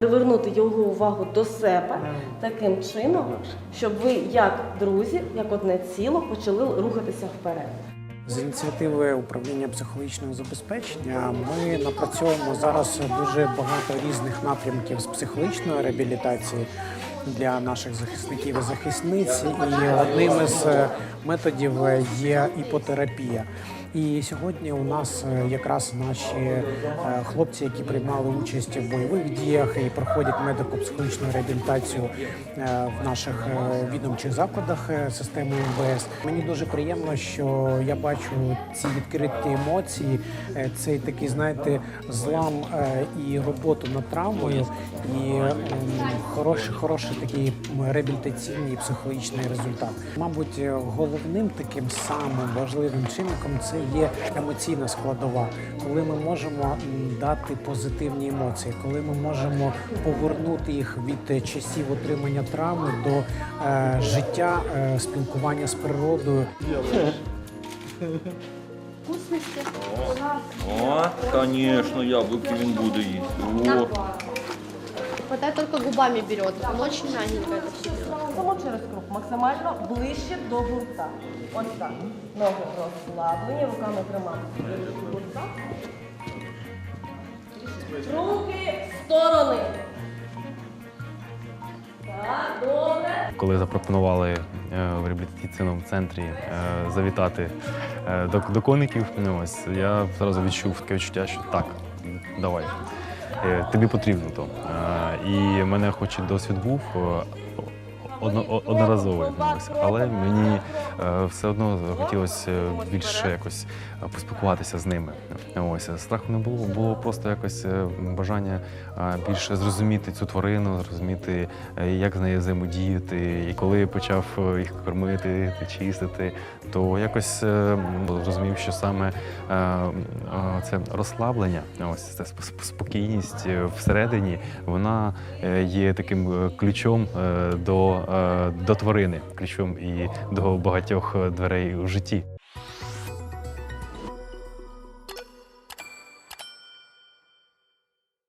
Привернути його увагу до себе таким чином, щоб ви, як друзі, як одне ціло, почали рухатися вперед. З ініціативи управління психологічного забезпечення ми напрацьовуємо зараз дуже багато різних напрямків з психологічної реабілітації для наших захисників і захисниць. І одним із е, методів є іпотерапія. І сьогодні у нас е, якраз наші е, хлопці, які приймали участь в бойових діях і проходять медико-психологічну реабілітацію е, в наших відомчих закладах системи МВС. Мені дуже приємно, що я бачу ці відкриті емоції, цей такий, знаєте, злам і роботу над травмою, і хороший, хороший такий реабілітаційний психологічний результат. Мабуть, головним таким самим важливим чинником це є емоційна складова, коли ми можемо дати позитивні емоції, коли ми можемо повернути їх від е, часів отримання травми до е, життя, е, спілкування з природою. О, конечно, яблуки він буде їсти. О, Хватает только губами берет. Он очень мягенько это все делает. Само через круг, максимально ближче до гурта. Ось так. Ноги розслаблені, руками тримаємо гурта. Руки в сторони. Так, добре. Коли запропонували е, в реабілітаційному центрі е, завітати е, до, до коників, ну, ось я одразу відчув таке відчуття, що так, давай, тобі потрібно то. Е, І мене хоч і досвід був. Е, Одно, о- одноразовий, ну, ось, але мені е, все одно хотілося більше якось е, поспілкуватися з ними. Ось страху не було, було просто якось е, бажання е, більше зрозуміти цю тварину, зрозуміти, е, як з нею взаємодіяти. І коли почав е, їх кормити, чистити, то якось е, зрозумів, що саме е, е, це розслаблення, ось це сп- спокійність е, всередині, вона е, є таким е, ключом е, до, е, до тварини, ключом і до багатьох е, дверей у житті.